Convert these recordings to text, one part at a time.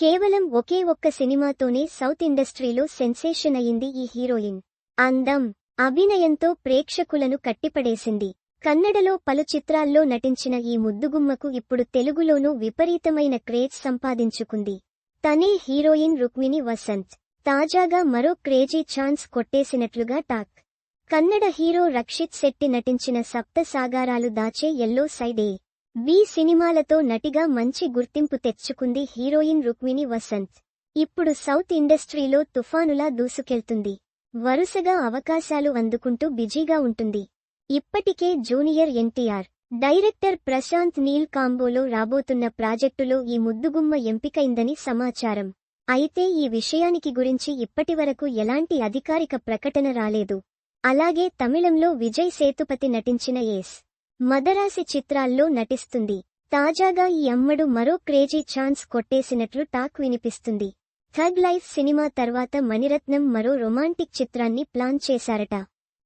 కేవలం ఒకే ఒక్క సినిమాతోనే సౌత్ ఇండస్ట్రీలో సెన్సేషన్ అయింది ఈ హీరోయిన్. అందం అభినయంతో ప్రేక్షకులను కట్టిపడేసింది. కన్నడలో పలు చిత్రాల్లో నటించిన ఈ ముద్దుగుమ్మకు ఇప్పుడు తెలుగులోనూ విపరీతమైన క్రేజ్ సంపాదించుకుంది. తనే హీరోయిన్ రుక్మిణి వసంత్. తాజాగా మరో క్రేజీ ఛాన్స్ కొట్టేసినట్లుగా టాక్. కన్నడ హీరో రక్షిత్ శెట్టి నటించిన సప్త సాగారాలు దాచే ఎల్లో సైడే. వి సినిమాలతో నటిగా మంచి గుర్తింపు తెచ్చుకుంది హీరోయిన్ రుక్మిణి వసంత్. ఇప్పుడు సౌత్ ఇండస్ట్రీలో తుఫానులా దూసుకెళ్తుంది. వరుసగా అవకాశాలు అందుకుంటూ బిజీగా ఉంటుంది. ఇప్పటికే junior NTR director Prashanth Neel కాంబోలో రాబోతున్న ప్రాజెక్టులో ఈ ముద్దుగుమ్మ ఎంపికైందని సమాచారం. అయితే ఈ విషయానికి గురించి ఇప్పటివరకు ఎలాంటి అధికారిక ప్రకటన రాలేదు. అలాగే తమిళంలో విజయ్ సేతుపతి నటించిన ఏస్ మదరాసి చిత్రాల్లో నటిస్తుంది. తాజాగా ఈ అమ్మడు మరో క్రేజీ ఛాన్స్ కొట్టేసినట్లు టాక్ వినిపిస్తుంది. థగ్ లైఫ్ సినిమా తర్వాత మణిరత్నం మరో రొమాంటిక్ చిత్రాన్ని ప్లాన్ చేశారట.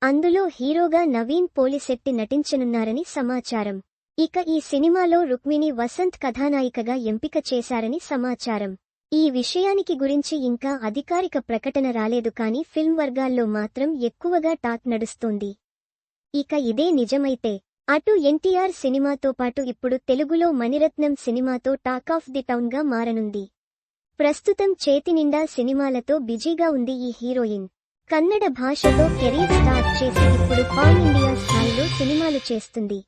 అందులో హీరోగా నవీన్ పోలిశెట్టి నటించనున్నారని సమాచారం. ఇక ఈ సినిమాలో రుక్మిణి వసంత్ కథానాయికగా ఎంపిక చేశారని సమాచారం. ఈ విషయానికి గురించి ఇంకా అధికారిక ప్రకటన రాలేదు కానీ ఫిల్మ్ వర్గాల్లో మాత్రం ఎక్కువగా టాక్ నడుస్తోంది. ఇక ఇదే నిజమైతే అటు ఎన్టీఆర్ సినిమాతో పాటు ఇప్పుడు తెలుగులో మణిరత్నం సినిమాతో టాక్ ఆఫ్ ది టౌన్గా మారనుంది. ప్రస్తుతం చేతినిండా సినిమాలతో బిజీగా ఉంది ఈ హీరోయిన్. కన్నడ భాషతో కెరీర్ స్టార్ట్ చేసి ఇప్పుడు పాన్ ఇండియా స్థాయిలో సినిమాలు చేస్తుంది.